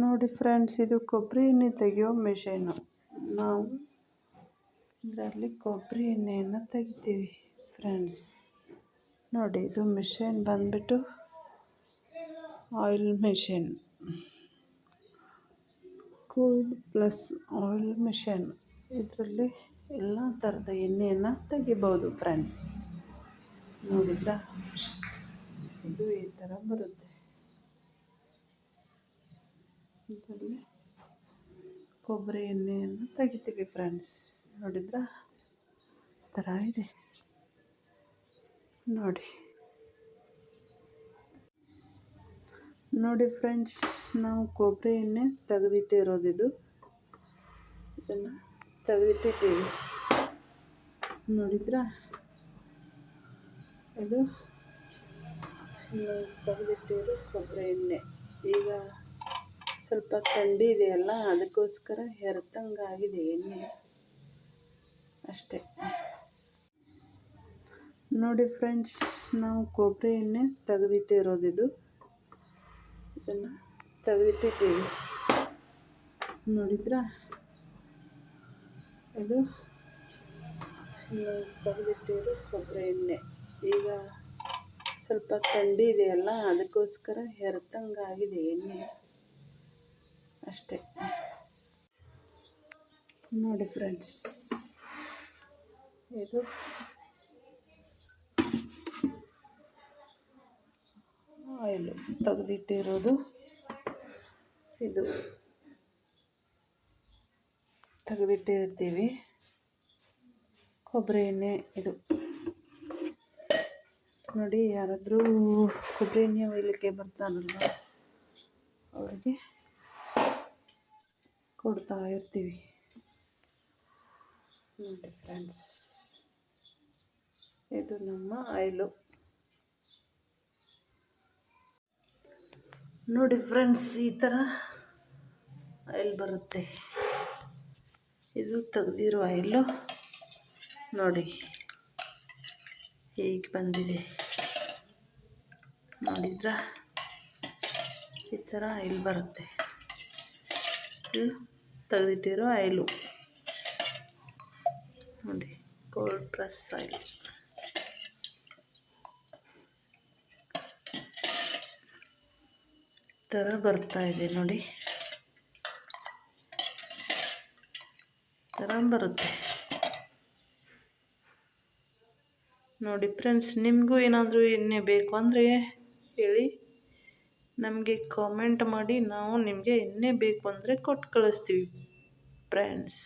ನೋಡಿ ಫ್ರೆಂಡ್ಸ್, ಇದು ಕೊಬ್ಬರಿ ಎಣ್ಣೆ ತೆಗೆಯೋ ಮಿಷಿನು. ನಾವು ಇದರಲ್ಲಿ ಕೊಬ್ಬರಿ ಎಣ್ಣೆಯನ್ನು ತೆಗಿತೀವಿ ಫ್ರೆಂಡ್ಸ್. ನೋಡಿ, ಇದು ಮಿಷಿನ್ ಬಂದ್ಬಿಟ್ಟು oil machine. Cool plus oil machine. ಇದರಲ್ಲಿ ಎಲ್ಲ ಥರದ ಎಣ್ಣೆಯನ್ನು ತೆಗಿಬೋದು ಫ್ರೆಂಡ್ಸ್. ನೋಡಿದ್ರಾ? ಇದು ಈ ಥರ ಬರುತ್ತೆ. ಇದರಲ್ಲಿ ಕೊಬ್ಬರಿ ಎಣ್ಣೆಯನ್ನು ತೆಗಿತೀವಿ ಫ್ರೆಂಡ್ಸ್ ನೋಡಿದ್ರ? ಥರ ಇದೆ. ನೋಡಿ. ನೋಡಿ ಫ್ರೆಂಡ್ಸ್ ನಾವು ಕೊಬ್ಬರಿ ಎಣ್ಣೆ ತೆಗೆದಿಟ್ಟಿರೋದಿದು ಇದನ್ನು ತೆಗೆದಿಟ್ಟಿದ್ದೀವಿ. ನೋಡಿದ್ರಾ? ಇದು. ತೆಗೆದಿಟ್ಟಿರೋ ಕೊಬ್ಬರಿ ಎಣ್ಣೆ. ಸ್ವಲ್ಪ ಥಂಡಿ ಇದೆಯಲ್ಲ ಅದಕ್ಕೋಸ್ಕರ ಆಗಿದೆ ಎಣ್ಣೆ. ಅಷ್ಟೇ. ನೋಡಿ ಫ್ರೆಂಡ್ಸ್, ನಾವು ಕೊಬ್ಬರಿ ಎಣ್ಣೆ ತೆಗೆದಿಟ್ಟಿರೋದಿದು ಇದನ್ನು ತೆಗೆದಿಟ್ಟಿದ್ದೀವಿ. ನೋಡಿದ್ರಾ? ಇದು ತೆಗೆದಿಟ್ಟಿರೋ ಕೊಬ್ಬರಿ ಎಣ್ಣೆ. ಈಗ ಸ್ವಲ್ಪ ಥಂಡಿ ಇದೆಯಲ್ಲ ಅದಕ್ಕೋಸ್ಕರ ಆಗಿದೆ ಎಣ್ಣೆ. ಅಷ್ಟೇ. ನೋಡಿ ಫ್ರೆಂಡ್ಸ್. ಇದು. ಆಯಿಲು ತೆಗೆದಿಟ್ಟಿರೋದು. ಇದು. ತೆಗೆದಿಟ್ಟಿರ್ತೀವಿ. ಕೊಬ್ಬರಿ ಎಣ್ಣೆ ಇದು. ನೋಡಿ ಯಾರಾದರೂ ಕೊಬ್ಬರಿ ಎಣ್ಣೆ ಒಯ್ಲಿಕ್ಕೆ ಬರ್ತಾನಲ್ವ ಅವ್ರಿಗೆ. ಕೊಡ್ತಾ ಇರ್ತೀವಿ. ನೋಡಿ ಫ್ರೆಂಡ್ಸ್ ಇದು ನಮ್ಮ ಆಯಿಲು ನೋಡಿ ಫ್ರೆಂಡ್ಸ್ ಈ ಥರ ಆಯಿಲ್ ಬರುತ್ತೆ. ಇದು ತೆಗೆದಿರೋ ಆಯಿಲು ನೋಡಿ ಹೇಗೆ ಬಂದಿದೆ. ನೋಡಿದ್ರ? ಈ ಥರ ಆಯಿಲ್ ಬರುತ್ತೆ. ತೆಗೆದಿಟ್ಟಿರೋ ಆಯಿಲು. ನೋಡಿ ಕೋಲ್ಡ್ ಪ್ರೆಸ್ ಆಯಿಲ್. ಥರ ಬರ್ತಾ ಇದೆ ನೋಡಿ. ಥರ ಬರುತ್ತೆ. ನೋಡಿ ಫ್ರೆಂಡ್ಸ್ ನಿಮಗೂ ಏನಾದರೂ ಎಣ್ಣೆ ಬೇಕು ಅಂದರೆ ಹೇಳಿ. ನಮಗೆ ಕಾಮೆಂಟ್ ಮಾಡಿ ನಾವು ನಿಮಗೆ ಎಣ್ಣೆ ಬೇಕು ಅಂದರೆ ಕೊಟ್ಟು ಕಳಿಸ್ತೀವಿ ಫ್ರೆಂಡ್ಸ್